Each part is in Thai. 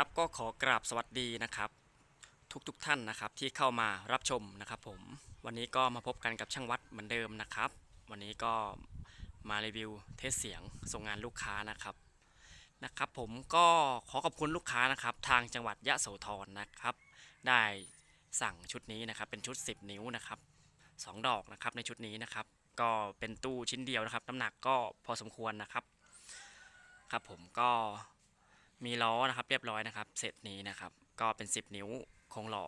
ครับก็ขอกราบสวัสดีนะครับ ทุกๆทท่านนะครับที่เข้ามารับชมนะครับผมวันนี้ก็มาพบกันกับช่างวัดเหมือนเดิมนะครับ วันนี้ก็มารีวิวเทสเสียงส่งงานลูกค้านะครับนะครับ ผมก็ขอขอบคุณลูกค้านะครับ ทางจังหวัดยะโสธรนะครับ ได้สั่งชุดนี้นะครับเป็นชุด 10 นิ้วนะครับสองดอกนะครับในชุดนี้นะครับ ก็เป็นตู้ชิ้นเดียวนะครับน้ำหนักก็พอสมควรนะครับ ครับผมก็ มีล้อนะครับเรียบร้อยนะครับเซตนี้นะครับ ก็เป็น 10 นิ้วโครงหล่อ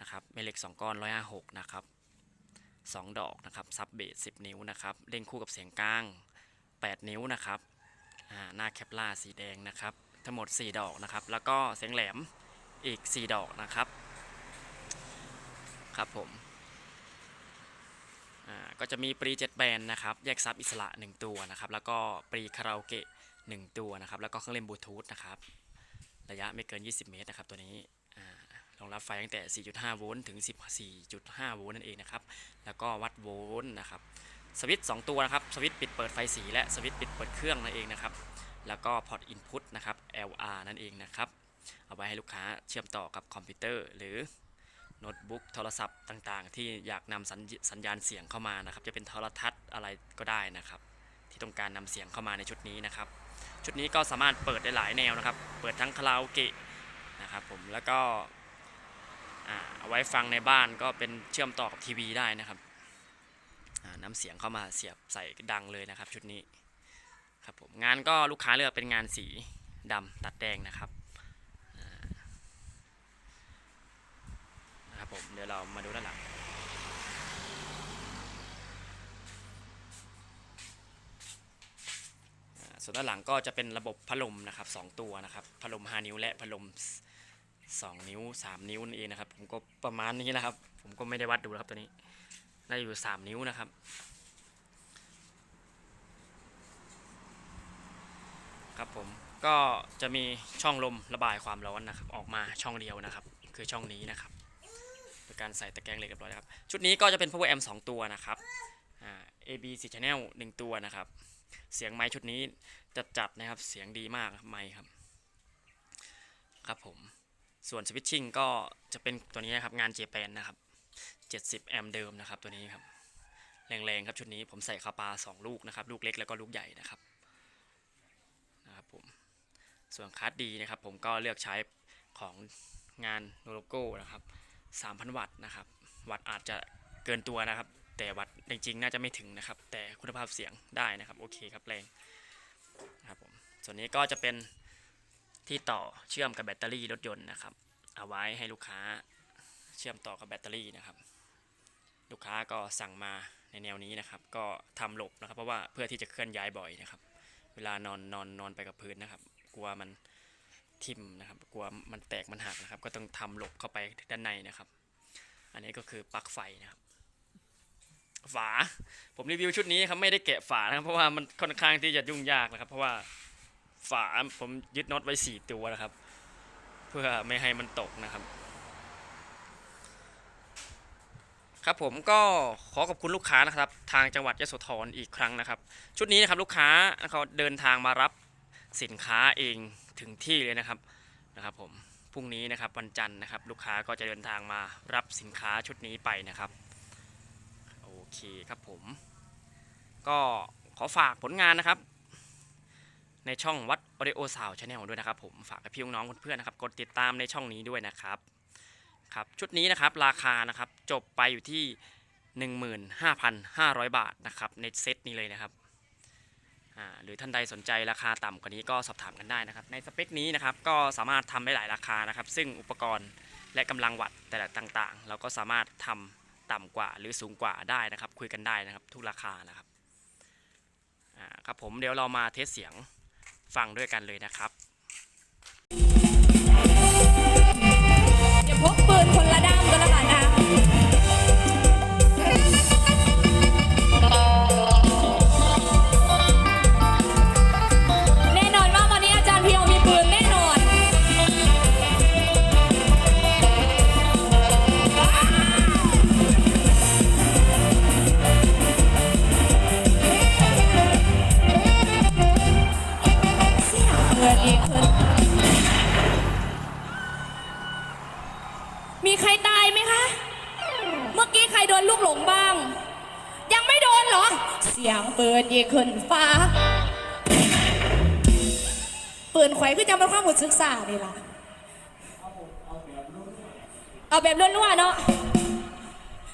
นะครับเมล็ก2ก้อน 156 นะครับ 2 ดอกนะครับซับเบส10 นิ้วนะครับเล่นคู่กับเสียงกลาง 8 นิ้วนะครับหน้าแคปล่าสีแดงนะครับ ทั้งหมด 4 ดอกนะครับ แล้วก็เสียงแหลมอีก 4 ดอกนะครับ ครับผมก็จะมีปรีเจ็ดแบนนะครับ แยกซับอิสระ 1 ตัวนะครับ แล้วก็ปรีคาราโอเกะ 1 ตัวนะครับ แล้วก็เครื่องเล่นบลูทูธนะครับ ระยะไม่เกิน 20 เมตรนะครับ ตัวนี้รองรับไฟตั้งแต่ 4.5 โวลต์ถึง 14.5 โวลต์นั่นเองนะครับ แล้วก็วัดโวลต์นะครับ สวิตช์2ตัวนะครับ สวิตช์ปิดเปิดไฟสีและสวิตช์ปิดเปิดเครื่องนั่นเองนะครับ แล้วก็พอร์ตอินพุตนะครับ LR นั่นเองนะครับ เอาไว้ให้ลูกค้าเชื่อมต่อกับคอมพิวเตอร์ หรือโน้ตบุ๊กโทรศัพท์ต่างๆ ที่อยากนำสัญญสัญญาณเสียงเข้ามานะครับ จะเป็นโทรทัศน์อะไรก็ได้นะครับ ที่ต้องการนำเสียงเข้ามาในชุดนี้นะครับ ชุดนี้ก็สามารถเปิดได้หลายแนวนะครับ เปิดทั้งคาราโอเกะนะครับผมแล้วก็เอาไว้ฟังในบ้านก็เป็นเชื่อมต่อกับทีวีได้นะครับอ่านำเสียงเข้ามาเสียบใส่ดังเลยนะครับ ชุดนี้ครับผมงานก็ลูกค้าเลือกเป็นงานสีดำตัดแดงนะครับนะครับผมเดี๋ยวเรามาดูด้านหลัง อ่า ส่วนด้านหลังก็จะเป็นระบบพัดลมนะครับสองตัวนะครับพัดลม 5 นิ้วและพัดลม 2 นิ้ว 3 นิ้วนั่นเองนะครับ ผมก็ประมาณนี้นะครับ ผมก็ไม่ได้วัดดูนะครับตัวนี้น่าจะอยู่ 3 นิ้วนะครับ ครับผมก็จะมีช่องลมระบายความร้อนนะครับ ออกมาช่องเดียวนะครับ คือช่องนี้นะครับโดยการใส่ตะแกรงเหล็กเรียบร้อยครับ ชุดนี้ก็จะเป็น power amp 2 ตัวนะครับ AB 4 channel 1 ตัวนะครับ เสียงไม้ชุดนี้จัดจัดนะครับเสียงดีมากไม้ครับครับผมส่วนสวิตชิ่งก็จะเป็นตัวนี้นะครับงานเจแปนนะครับ 70 แอมป์เดิมนะครับตัวนี้ครับแรงๆครับชุดนี้ผมใส่คาปา 2 ลูกนะครับ ลูกเล็กแล้วก็ลูกใหญ่นะครับนะครับผมส่วนคัสดีนะครับ ผมก็เลือกใช้ของงานโนโลโก้นะครับ 3,000 วัตต์นะครับ วัตต์อาจจะเกินตัวนะครับ แต่วัตต์จริงๆ น่าจะไม่ถึงนะครับ แต่คุณภาพเสียงได้นะครับ โอเคครับแรงนะครับผมส่วนนี้ก็จะเป็นที่ต่อเชื่อมกับแบตเตอรี่รถยนต์นะครับ เอาไว้ให้ลูกค้าเชื่อมต่อกับแบตเตอรี่นะครับ ลูกค้าก็สั่งมาในแนวนี้นะครับ ก็ทำหลบนะครับ เพราะว่าเพื่อที่จะเคลื่อนย้ายบ่อยนะครับ เวลานอนนอนนอนไปกับพื้นนะครับ กลัวมันทิ่มนะครับ กลัวมันแตกมันหักนะครับ ก็ต้องทำหลบเข้าไปด้านในนะครับ อันนี้ก็คือปลั๊กไฟนะครับ ฝา ผมรีวิวชุดนี้ครับไม่ได้แกะฝานะครับเพราะว่ามันค่อนข้างที่จะยุ่งยากนะครับ เพราะว่าฝาผมยึดน็อตไว้สี่ตัวนะครับ เพื่อไม่ให้มันตกนะครับ ครับผมก็ขอขอบคุณลูกค้านะครับ ทางจังหวัดยโสธรอีกครั้งนะครับ ชุดนี้นะครับลูกค้าเขาเดินทางมารับสินค้าเองถึงที่เลยนะครับนะครับผมพรุ่งนี้นะครับวันจันทร์นะครับ ลูกค้าก็จะเดินทางมารับสินค้าชุดนี้ไปนะครับ เคครับผม ก็ขอฝากผลงานนะครับ ในช่องวัด Audio Sound Channel ด้วยนะครับ ผมฝากกับพี่น้องเพื่อนๆนะครับ กดติดตามในช่องนี้ด้วยนะครับครับชุดนี้นะครับราคานะครับจบไปอยู่ที่ 15,500 บาทนะครับในเซตนี้เลยนะครับอ่าหรือท่านใดสนใจราคาต่ำกว่านี้ก็สอบถามกันได้นะครับ ในสเปคนี้นะครับก็สามารถทำได้หลายราคานะครับ ซึ่งอุปกรณ์และกำลังวัตต์แต่ละต่างๆ เราก็สามารถทำ ต่ำกว่าหรือสูงกว่าได้นะครับ คุยกันได้นะครับ ทุกราคานะครับอ่าครับผมเดี๋ยวเรามาเทสเสียงฟังด้วยกันเลยนะครับ นเหรอเสียงปืนยิงขึ้นฟ้า ปืนไขว้คือจะมาข้ามหมดศึกษานี่ล่ะ เอาแบบล้วนๆเนาะ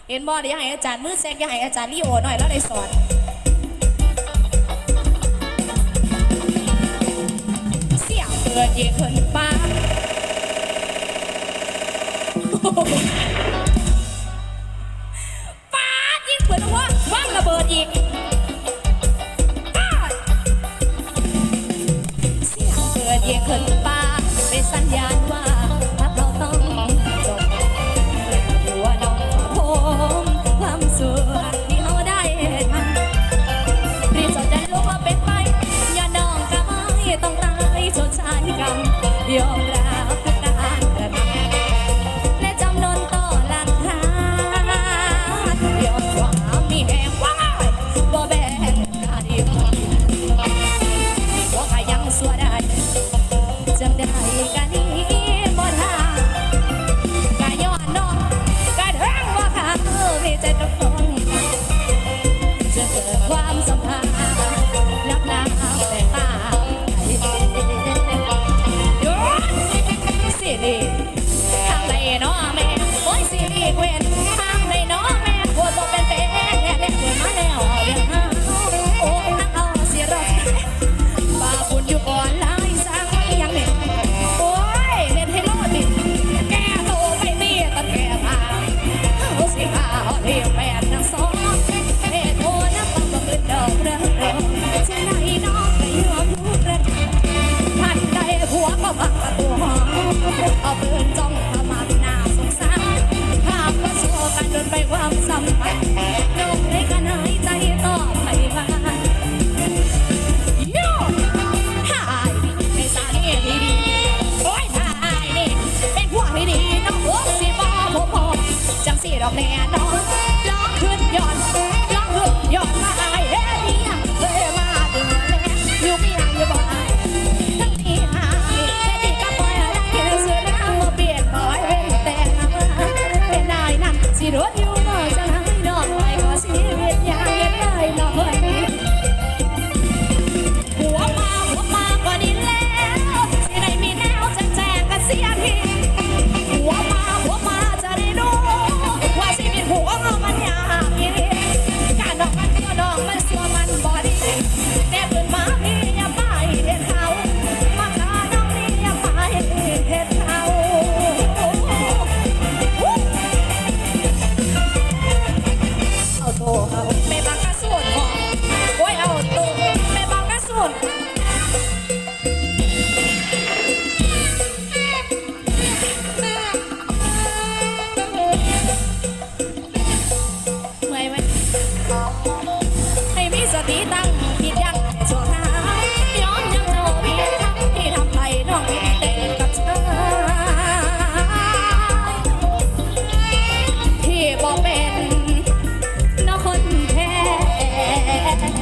เห็นบอลอยากให้อาจารย์มือแซกอยากให้อาจารย์ลีโอหน่อยแล้วเลยสอนเสียงเปิดยิงขึ้นฟ้า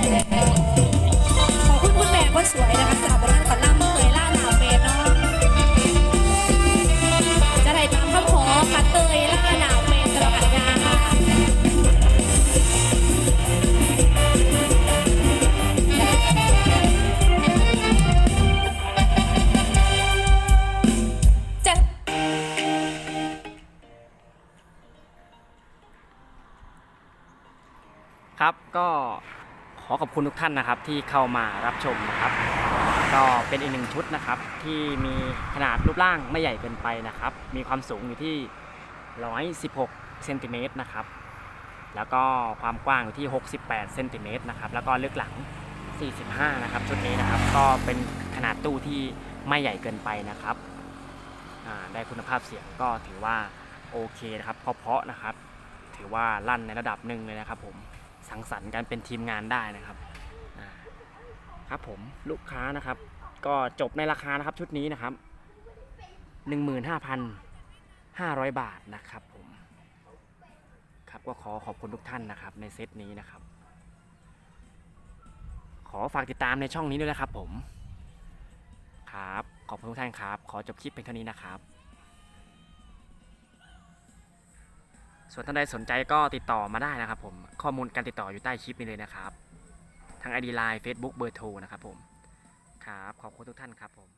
ขอบคุณคุณแม่คนสวยนะคะสำหรับบนั้นขอล่ำเคยล่าหนาวเมนเนาะจะได้ตามคำขอคัดเตยล่าหนาวเมนตลอดงานะคะจะครับก็ อขอบคุณทุกท่านนะครับที่เข้ามารับชมนะครับ ก็เป็นอีกหนึ่งชุดนะครับ ที่มีขนาดรูปร่างไม่ใหญ่เกินไปนะครับ มีความสูงอยู่ที่ 116เซนติเมตรนะครับแล้วก็ความกว้างอยู่ที่ 68เซนติเมตรนะครับแล้วก็ลึกหลัง 45 นะครับชุดนี้นะครับ ก็เป็นขนาดตู้ที่ไม่ใหญ่เกินไปนะครับได้คุณภาพเสียงก็ถือว่าโอเคนะครับเพาะๆนะครับ ถือว่าลั่นในระดับหนึ่งเลยนะครับผม สังสรรค์กันเป็นทีมงานได้นะครับครับผมลูกค้านะครับ ก็จบในราคานะครับชุดนี้นะครับ 15,500 บาทนะครับผมครับก็ขอขอบคุณทุกท่านนะครับ ในเซตนี้นะครับ ขอฝากติดตามในช่องนี้ด้วยนะครับผมครับขอบคุณทุกท่านครับ ขอจบคลิปเป็นเท่านี้นะครับ ส่วนท่านใดสนใจก็ติดต่อมาได้นะครับผมข้อมูลการติดต่ออยู่ใต้คลิปนี้เลยนะครับทาง ID Line Facebook เบอร์โทรนะครับผมครับขอบคุณทุกท่านครับผม